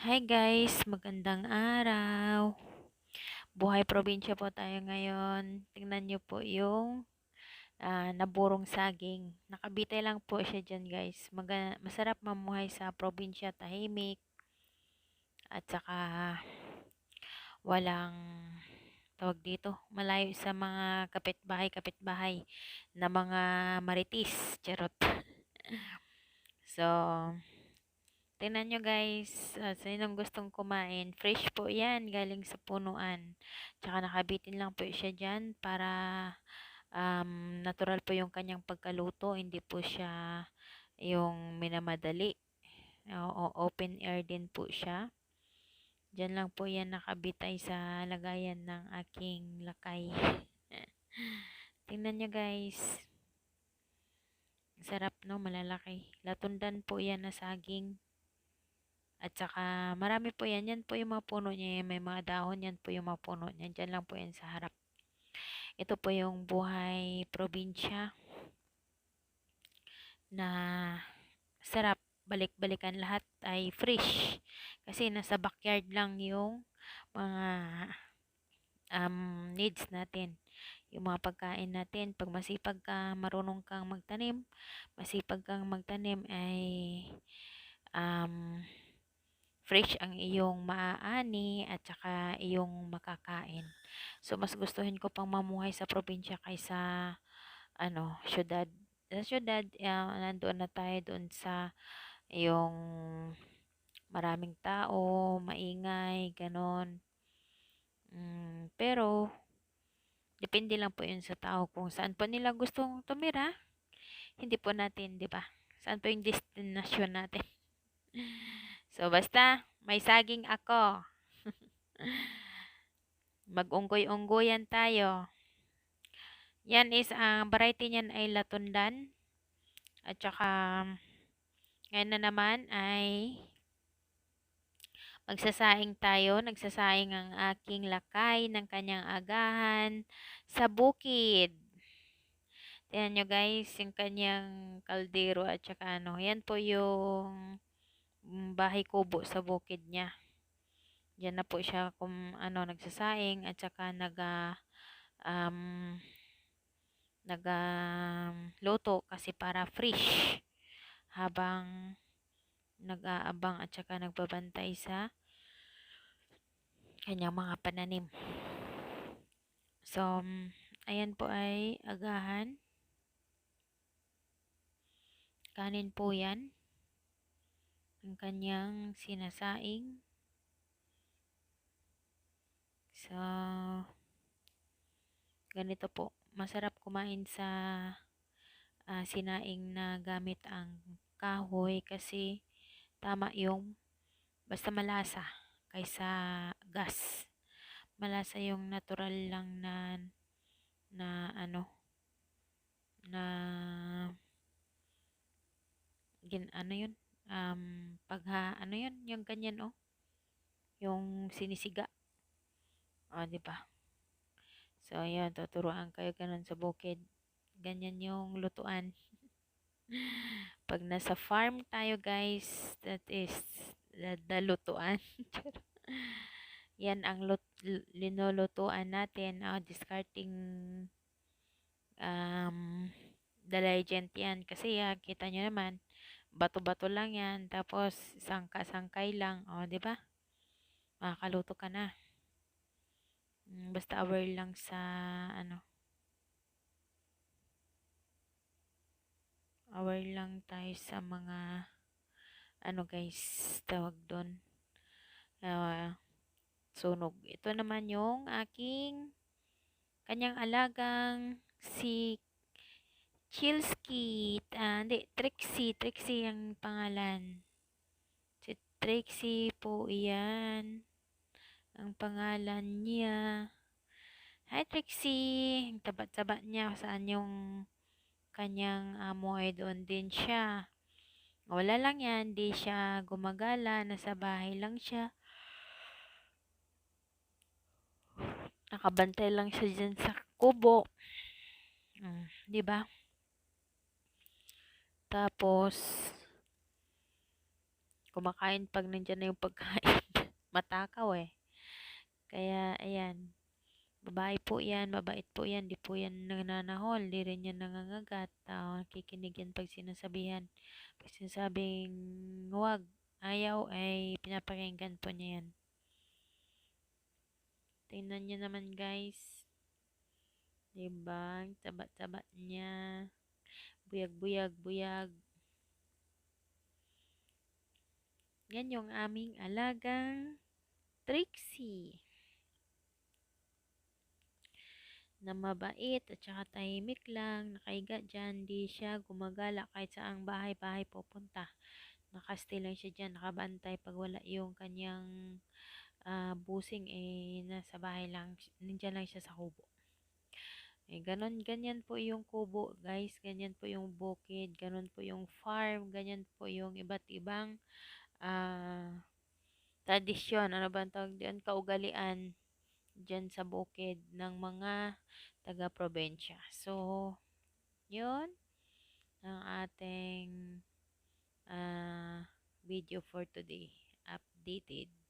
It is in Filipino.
Hi guys, magandang araw. Buhay probinsya po tayo ngayon. Tingnan nyo po yung ah, naburong saging. Nakabitay lang po siya dyan guys. Maga- masarap mamuhay sa probinsya, tahimik. At saka walang tawag dito, malayo sa mga kapitbahay-kapitbahay na mga maritis. Charot. so, Tingnan nyo guys, uh, sinong gustong kumain. Fresh po yan, galing sa punuan. Tsaka nakabitin lang po siya dyan para um, natural po yung kanyang pagkaluto. Hindi po siya yung minamadali. O, open air din po siya. Diyan lang po yan nakabitay sa lagayan ng aking lakay. Tingnan nyo guys. Sarap no, malalaki. Latundan po yan na saging. At saka marami po yan. Yan po yung mga puno niya. May mga dahon. Yan po yung mga puno niya. Diyan lang po yan sa harap. Ito po yung buhay probinsya na sarap. Balik-balikan lahat ay fresh. Kasi nasa backyard lang yung mga um, needs natin. Yung mga pagkain natin. Pag masipag ka, marunong kang magtanim, masipag kang magtanim ay um, fresh ang iyong maaani at saka iyong makakain. So, mas gustuhin ko pang mamuhay sa probinsya kaysa ano, syudad. Sa syudad, uh, nandoon na tayo doon sa yung maraming tao, maingay, ganon. Mm, pero, depende lang po yun sa tao kung saan po nila gustong tumira. Hindi po natin, di ba? Saan po yung destination natin? So, basta, may saging ako. Mag-unggoy-unggoyan tayo. Yan is, ang uh, variety niyan ay latundan. At saka, ngayon na naman ay magsasaing tayo. Nagsasaing ang aking lakay ng kanyang agahan sa bukid. Tingnan nyo guys, yung kanyang kaldero at saka ano. Yan po yung bahay kubo sa bukid niya. Diyan na po siya kung ano nagsasaing at saka naga um, naga luto kasi para fresh habang nag-aabang at saka nagbabantay sa kanyang mga pananim. So, ayan po ay agahan. Kanin po yan ang kanyang sinasaing. So, ganito po. Masarap kumain sa uh, sinaing na gamit ang kahoy kasi tama yung basta malasa kaysa gas. Malasa yung natural lang na na ano na gin ano yun um, pagha, ano yun, yung ganyan, oh. Yung sinisiga. O, oh, di ba? So, ayan, tuturuan kayo ganun sa bukid. Ganyan yung lutuan. Pag nasa farm tayo, guys, that is the, the lutuan. Yan ang lut, linulutuan natin. Oh, discarding um, the legend yan. Kasi, ya, kita nyo naman, bato-bato lang yan. Tapos, sangka-sangkay lang. O, di ba? Makakaluto ka na. Mm, basta aware lang sa, ano, aware lang tayo sa mga, ano guys, tawag doon. Uh, sunog. Ito naman yung aking kanyang alagang si Chillski. Uh, hindi, Trixie. Trixie ang pangalan. Si Trixie po iyan. Ang pangalan niya. Hi, Trixie. Ang tabat-tabat niya. Saan yung kanyang amo ay doon din siya. Wala lang yan. Di siya gumagala. Nasa bahay lang siya. Nakabantay lang siya dyan sa kubo. Hmm, di ba? Tapos, kumakain pag nandyan na yung pagkain. Matakaw eh. Kaya, ayan. Babae po yan, mabait po yan, di po yan nananahol, di rin yan nangangagat. Uh, kikinig yan pag sinasabihan. Pag sinasabing huwag, ayaw, ay pinapakinggan po niya yan. Tingnan niyo naman guys. Diba? Taba-taba niya. Buyag-buyag, buyag. Yan yung aming alagang Trixie. na mabait at saka tahimik lang, nakaiga dyan, di siya gumagala kahit saang bahay-bahay pupunta. Nakastay lang siya dyan, nakabantay pag wala yung kanyang uh, busing, eh, nasa bahay lang, nandyan lang siya sa kubo. Eh, ganon, ganyan po yung kubo, guys, ganyan po yung bukid, ganon po yung farm, ganyan po yung iba't ibang uh, tradisyon, ano ba ang tawag diyan, kaugalian, dyan sa bukid ng mga taga-probinsya. So, yun ang ating uh, video for today. Updated.